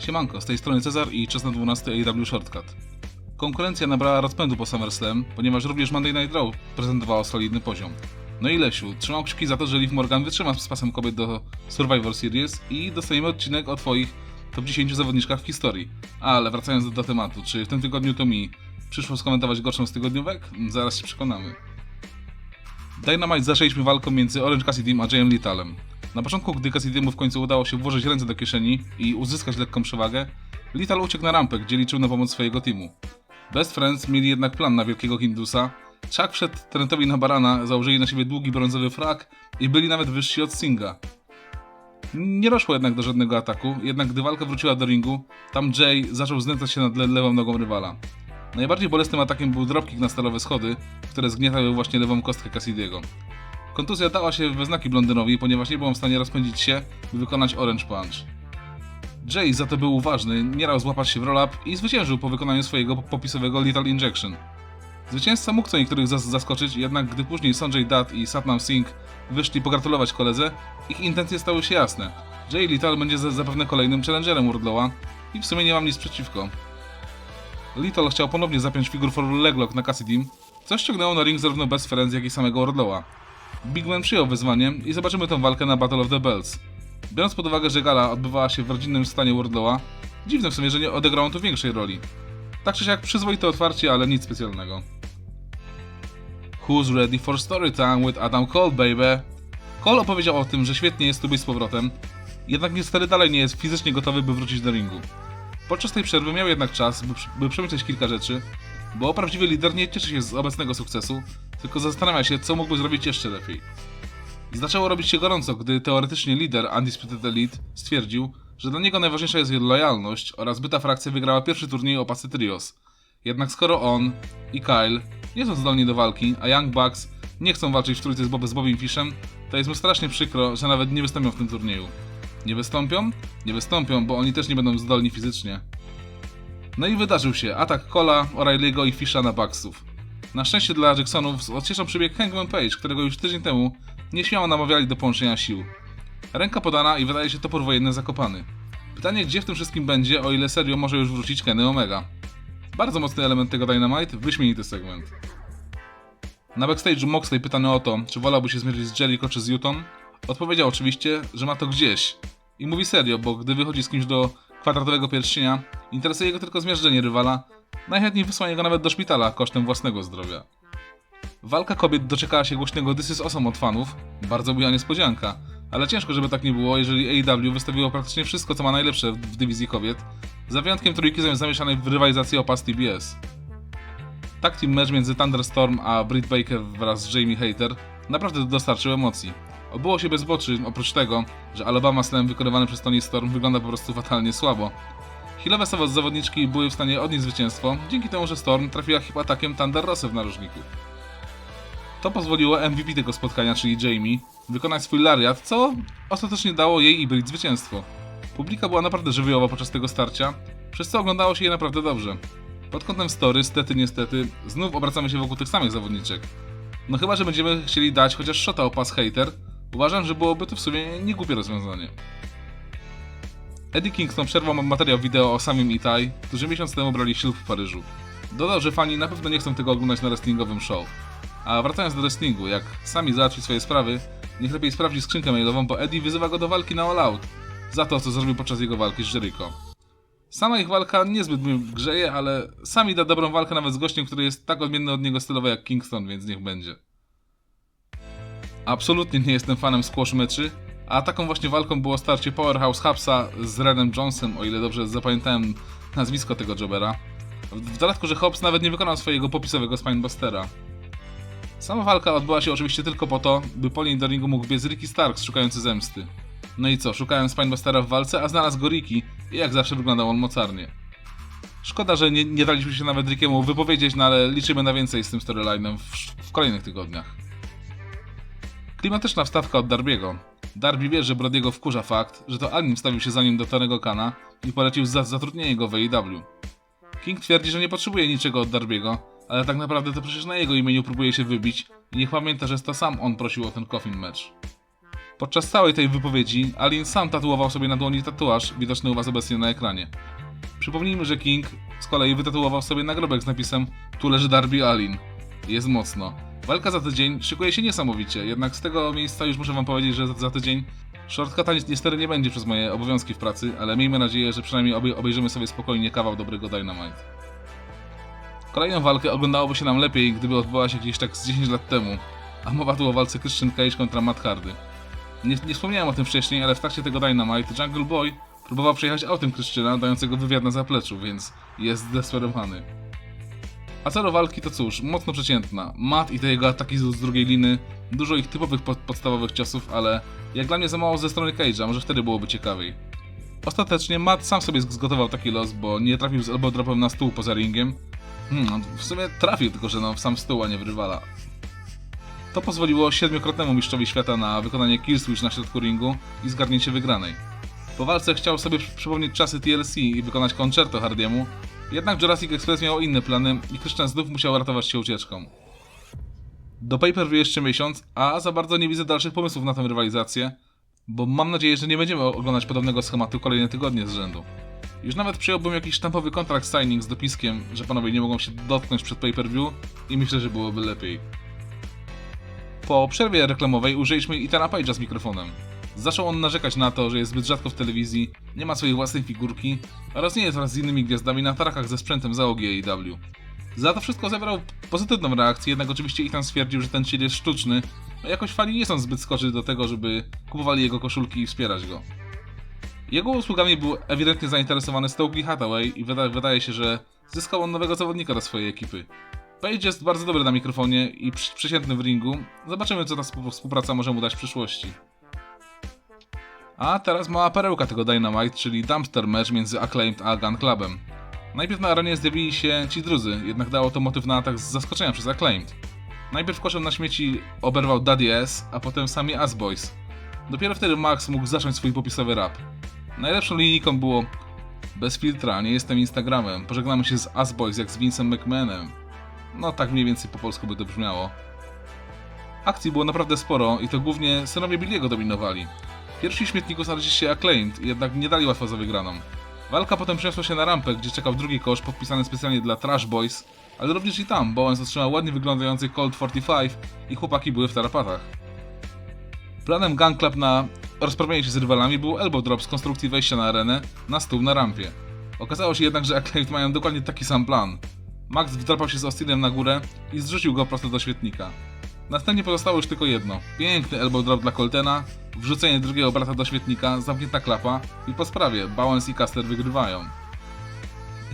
Siemanko, z tej strony Cezar i czas na 12 AEW Shortcut. Konkurencja nabrała rozpędu po SummerSlam, ponieważ również Monday Night Raw prezentowało solidny poziom. No i Lesiu, trzymam kciuki za to, że Liv Morgan wytrzyma z pasem kobiet do Survivor Series i dostaniemy odcinek o Twoich top 10 zawodniczkach w historii. Ale wracając do, do tematu, czy w tym tygodniu to mi przyszło skomentować gorszą z tygodniówek? Zaraz się przekonamy. Dynamite zaczęliśmy walką między Orange Cassidy a Jayem Littlem. Na początku, gdy Cassidymu w końcu udało się włożyć ręce do kieszeni i uzyskać lekką przewagę, Little uciekł na rampę, gdzie liczył na pomoc swojego teamu. Best Friends mieli jednak plan na wielkiego Hindusa. Chuck wszedł Trentowi na barana, założyli na siebie długi brązowy frak i byli nawet wyżsi od Singa. Nie doszło jednak do żadnego ataku, jednak gdy walka wróciła do ringu, tam Jay zaczął znęcać się nad le- lewą nogą rywala. Najbardziej bolesnym atakiem był dropkick na stalowe schody, które zgniatały właśnie lewą kostkę Cassidy'ego. Kontuzja dała się we znaki blondynowi, ponieważ nie był w stanie rozpędzić się, by wykonać Orange Punch. Jay za to był uważny, nie dał złapać się w roll-up i zwyciężył po wykonaniu swojego popisowego Little Injection. Zwycięzca mógł co niektórych zas zaskoczyć, jednak gdy później Sanjay Dutt i Satnam Singh wyszli pogratulować koledze, ich intencje stały się jasne. Jay Little będzie za zapewne kolejnym challengerem Wardlowa i w sumie nie mam nic przeciwko. Little chciał ponownie zapiąć figur for leglock na Cassidy, co ściągnęło na ring zarówno Best Friends, jak i samego Wardlowa. Big Man przyjął wyzwanie i zobaczymy tę walkę na Battle of the Bells. Biorąc pod uwagę, że gala odbywała się w rodzinnym stanie Wardlowa, dziwne w sumie, że nie odegrał tu większej roli. Tak czy siak przyzwoite otwarcie, ale nic specjalnego. Who's ready for story time with Adam Cole, baby? Cole opowiedział o tym, że świetnie jest tu być z powrotem, jednak niestety dalej nie jest fizycznie gotowy, by wrócić do ringu. Podczas tej przerwy miał jednak czas, by, by przemyśleć kilka rzeczy, bo prawdziwy lider nie cieszy się z obecnego sukcesu, tylko zastanawia się, co mógłby zrobić jeszcze lepiej. Zaczęło robić się gorąco, gdy teoretycznie lider Undisputed Elite stwierdził, że dla niego najważniejsza jest lojalność oraz by ta frakcja wygrała pierwszy turniej o pasy Trios. Jednak skoro on i Kyle nie są zdolni do walki, a Young Bucks nie chcą walczyć w trójce z, Bob z Bobim Fishem, to jest mu strasznie przykro, że nawet nie wystąpią w tym turnieju. Nie wystąpią? Nie wystąpią, bo oni też nie będą zdolni fizycznie. No i wydarzył się atak Cola, O'Reilly'ego i Fisha na Bucksów. Na szczęście dla Jacksonów odcieszał przebieg Hangman Page, którego już tydzień temu nieśmiało namawiali do połączenia sił. Ręka podana i wydaje się topór wojenny zakopany. Pytanie, gdzie w tym wszystkim będzie, o ile serio może już wrócić Kenny Omega. Bardzo mocny element tego Dynamite, wyśmienity segment. Na backstage'u Moxley pytany o to, czy wolałby się zmierzyć z Jericho czy z Utah, odpowiedział oczywiście, że ma to gdzieś. I mówi serio, bo gdy wychodzi z kimś do kwadratowego pierścienia, interesuje go tylko zmierzczenie rywala, najchętniej wysłanie go nawet do szpitala kosztem własnego zdrowia. Walka kobiet doczekała się głośnego This is Awesome od fanów, bardzo była niespodzianka, ale ciężko, żeby tak nie było, jeżeli AEW wystawiło praktycznie wszystko, co ma najlepsze w, w dywizji kobiet, za wyjątkiem trójki zamieszanej w rywalizacji o pas TBS. Tak team mecz między Thunderstorm a Britt Baker wraz z Jamie Hater naprawdę dostarczył emocji. Obyło się bez boczy, oprócz tego, że Alabama Slam wykonywany przez Tony Storm wygląda po prostu fatalnie słabo. Healowe zawodniczki były w stanie odnieść zwycięstwo, dzięki temu, że Storm trafiła hip atakiem Thunder Rosa w narożniku. To pozwoliło MVP tego spotkania, czyli Jamie, wykonać swój lariat, co ostatecznie dało jej i Britt zwycięstwo. Publika była naprawdę żywiołowa podczas tego starcia, przez co oglądało się je naprawdę dobrze. Pod kątem story, stety niestety, znów obracamy się wokół tych samych zawodniczek. No chyba, że będziemy chcieli dać chociaż shota o pas hater, uważam, że byłoby to w sumie niegłupie rozwiązanie. Eddie Kingston przerwał materiał wideo o samym Itai, którzy miesiąc temu brali ślub w Paryżu. Dodał, że fani na pewno nie chcą tego oglądać na wrestlingowym show. A wracając do wrestlingu, jak sami załatwi swoje sprawy, niech lepiej sprawdzi skrzynkę mailową, bo Eddie wyzywa go do walki na All Out za to, co zrobił podczas jego walki z Jericho. Sama ich walka niezbyt mnie grzeje, ale sami da dobrą walkę nawet z gościem, który jest tak odmienny od niego stylowo jak Kingston, więc niech będzie. Absolutnie nie jestem fanem squash meczy, a taką właśnie walką było starcie Powerhouse Hubsa z Renem Jonesem, o ile dobrze zapamiętałem nazwisko tego jobera. W dodatku, że Hobbs nawet nie wykonał swojego popisowego Spinebustera. Sama walka odbyła się oczywiście tylko po to, by po niej do ringu mógł biec Ricky Starks szukający zemsty. No i co, szukałem Spinebustera w walce, a znalazł go Ricky i jak zawsze wyglądał on mocarnie. Szkoda, że nie, nie daliśmy się nawet Rickiemu wypowiedzieć, no ale liczymy na więcej z tym storylinem w, w kolejnych tygodniach. Klimatyczna wstawka od Darbiego. Darby wie, że Brodiego wkurza fakt, że to Alnin wstawił się za nim do Tonego Kana i polecił za zatrudnienie go w AEW. King twierdzi, że nie potrzebuje niczego od Darbiego, ale tak naprawdę to przecież na jego imieniu próbuje się wybić i niech pamięta, że to sam on prosił o ten coffin match. Podczas całej tej wypowiedzi Alin sam tatuował sobie na dłoni tatuaż widoczny u was obecnie na ekranie. Przypomnijmy, że King z kolei wytatuował sobie nagrobek z napisem Tu leży Darby Alin. Jest mocno. Walka za tydzień szykuje się niesamowicie, jednak z tego miejsca już muszę wam powiedzieć, że za, za tydzień shortcuta ni- niestety nie będzie przez moje obowiązki w pracy, ale miejmy nadzieję, że przynajmniej obej- obejrzymy sobie spokojnie kawał dobrego Dynamite. Kolejną walkę oglądałoby się nam lepiej, gdyby odbyła się gdzieś tak z 10 lat temu, a mowa tu o walce Christian Cage kontra Matt Hardy. Nie, nie wspomniałem o tym wcześniej, ale w trakcie tego Dynamite Jungle Boy próbował przejechać autem Christiana, dającego wywiad na zapleczu, więc jest zdesperowany. A co do walki, to cóż, mocno przeciętna. Matt i te jego ataki z, drugiej liny, dużo ich typowych pod, podstawowych ciosów, ale jak dla mnie za mało ze strony Cage'a, może wtedy byłoby ciekawiej. Ostatecznie Matt sam sobie zgotował taki los, bo nie trafił z elbow dropem na stół poza ringiem. Hmm, w sumie trafił, tylko że no, w sam stół, a nie w rywala. To pozwoliło siedmiokrotnemu mistrzowi świata na wykonanie kill switch na środku ringu i zgarnięcie wygranej. Po walce chciał sobie przy- przypomnieć czasy TLC i wykonać concerto Hardiemu, jednak Jurassic Express miał inne plany i Christian znów musiał ratować się ucieczką. Do pay-per-view jeszcze miesiąc, a za bardzo nie widzę dalszych pomysłów na tę rywalizację, bo mam nadzieję, że nie będziemy oglądać podobnego schematu kolejne tygodnie z rzędu. Już nawet przyjąłbym jakiś sztampowy kontrakt signing z dopiskiem, że panowie nie mogą się dotknąć przed pay-per-view i myślę, że byłoby lepiej. Po przerwie reklamowej użyliśmy Itana Page'a z mikrofonem. Zaczął on narzekać na to, że jest zbyt rzadko w telewizji, nie ma swojej własnej figurki oraz nie jest wraz z innymi gwiazdami na tarakach ze sprzętem załogi AEW. Za to wszystko zebrał pozytywną reakcję, jednak oczywiście Ethan stwierdził, że ten chill jest sztuczny, a jakoś fani nie są zbyt skorzy do tego, żeby kupowali jego koszulki i wspierać go. Jego usługami był ewidentnie zainteresowany Stokely Hathaway i wyda wydaje się, że zyskał on nowego zawodnika do swojej ekipy. Page jest bardzo dobry na mikrofonie i przy- przeciętny w ringu. Zobaczymy, co ta współ- współpraca może mu dać w przyszłości. A teraz mała perełka tego Dynamite, czyli dumpster match między Acclaimed a Gun Clubem. Najpierw na arenie zjawili się ci drudzy, jednak dało to motyw na atak z zaskoczenia przez Acclaimed. Najpierw koszem na śmieci oberwał Daddy S, a potem sami As Boys. Dopiero wtedy Max mógł zacząć swój popisowy rap. Najlepszą linijką było Bez filtra, nie jestem Instagramem, pożegnamy się z As Boys jak z Vincem McMahonem. No tak mniej więcej po polsku by to brzmiało. Akcji było naprawdę sporo i to głównie synowie Billiego dominowali. W śmietniku znaleźli się Acclaimed, jednak nie dali łatwo za wygraną. Walka potem przeniosła się na rampę, gdzie czekał drugi kosz podpisany specjalnie dla Trash Boys, ale również i tam Bowens otrzymał ładnie wyglądający Colt 45 i chłopaki były w tarapatach. Planem Gun Club na rozprawienie się z rywalami był elbow drop z konstrukcji wejścia na arenę na stół na rampie. Okazało się jednak, że Acclaimed mają dokładnie taki sam plan. Max wdrapał się z Austinem na górę i zrzucił go prosto do świetnika. Następnie pozostało już tylko jedno. Piękny elbow drop dla Coltena, wrzucenie drugiego brata do świetnika, zamknięta klapa i po sprawie Bowens i Caster wygrywają.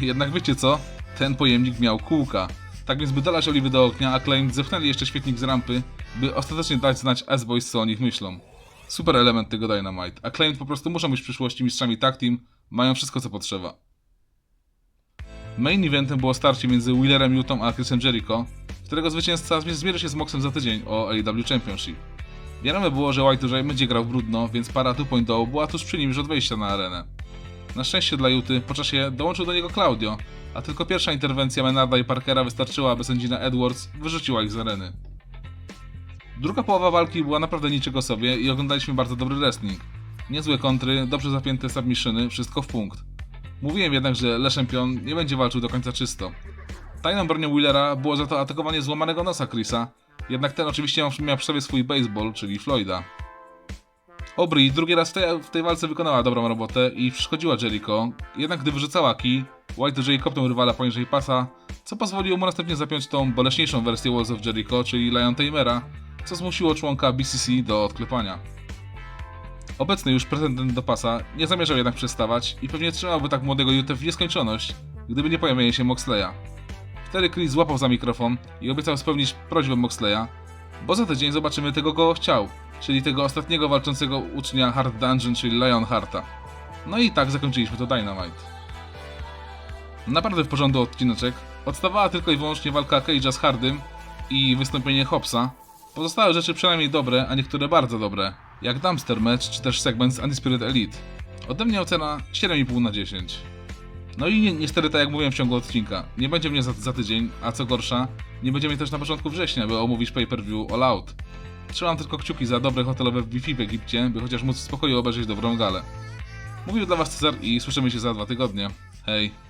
Jednak wiecie co? Ten pojemnik miał kółka. Tak więc by dolać oliwy do ognia, Acclaimed zepchnęli jeszcze świetnik z rampy, by ostatecznie dać znać S-Boys co o nich myślą. Super element tego Dynamite. Acclaimed po prostu muszą być w przyszłości mistrzami tag team, mają wszystko co potrzeba. Main eventem było starcie między Wheelerem Utah a Chrisem Jericho, którego zwycięzca zmie- zmierzy się z Moxem za tydzień o AEW Championship. Wiadomo było, że White Ray będzie grał brudno, więc para 2.0 była tuż przy nim już od wejścia na arenę. Na szczęście dla Juty po czasie dołączył do niego Claudio, a tylko pierwsza interwencja Menarda i Parkera wystarczyła, aby sędzina Edwards wyrzuciła ich z areny. Druga połowa walki była naprawdę niczego sobie i oglądaliśmy bardzo dobry wrestling. Niezłe kontry, dobrze zapięte submissiony, wszystko w punkt. Mówiłem jednak, że Le Champion nie będzie walczył do końca czysto. Tajną bronią Wheelera było za to atakowanie złamanego nosa Chrisa, jednak ten oczywiście miał- przy sobie swój baseball, czyli Floyda. Aubrey drugi raz w tej, w tej walce wykonała dobrą robotę i przeszkodziła Jericho, jednak gdy wyrzucała kij, White J kopnął rywala poniżej pasa, co pozwoliło mu następnie zapiąć tą boleśniejszą wersję Walls of Jericho, czyli Lion Tamera, co zmusiło członka BCC do odklepania. Obecny już pretendent do pasa nie zamierzał jednak przestawać i pewnie trzymałby tak młodego Jutę w nieskończoność, gdyby nie pojawienie się Moxleya. Wtedy Chris złapał za mikrofon i obiecał spełnić prośbę Moxleya, bo za tydzień zobaczymy tego, go chciał, czyli tego ostatniego walczącego ucznia Hard Dungeon, czyli Lion Harta. No i tak zakończyliśmy to Dynamite. Naprawdę w porządku odcineczek. Odstawała tylko i wyłącznie walka Cage'a z Hardym i wystąpienie Hopsa. Pozostałe rzeczy przynajmniej dobre, a niektóre bardzo dobre, jak Dumpster Match czy też segment z Undisputed Elite. Ode mnie ocena 7,5 na 10. No i ni niestety, tak jak mówiłem w ciągu odcinka, nie będzie mnie za, za tydzień, a co gorsza, nie będzie mnie też na początku września, by omówić pay-per-view All Out. Trzymam tylko kciuki za dobre hotelowe Wi-Fi w Egipcie, by chociaż móc w spokoju obejrzeć dobrą galę. Mówił dla Was Cezar i słyszymy się za dwa tygodnie. Hej!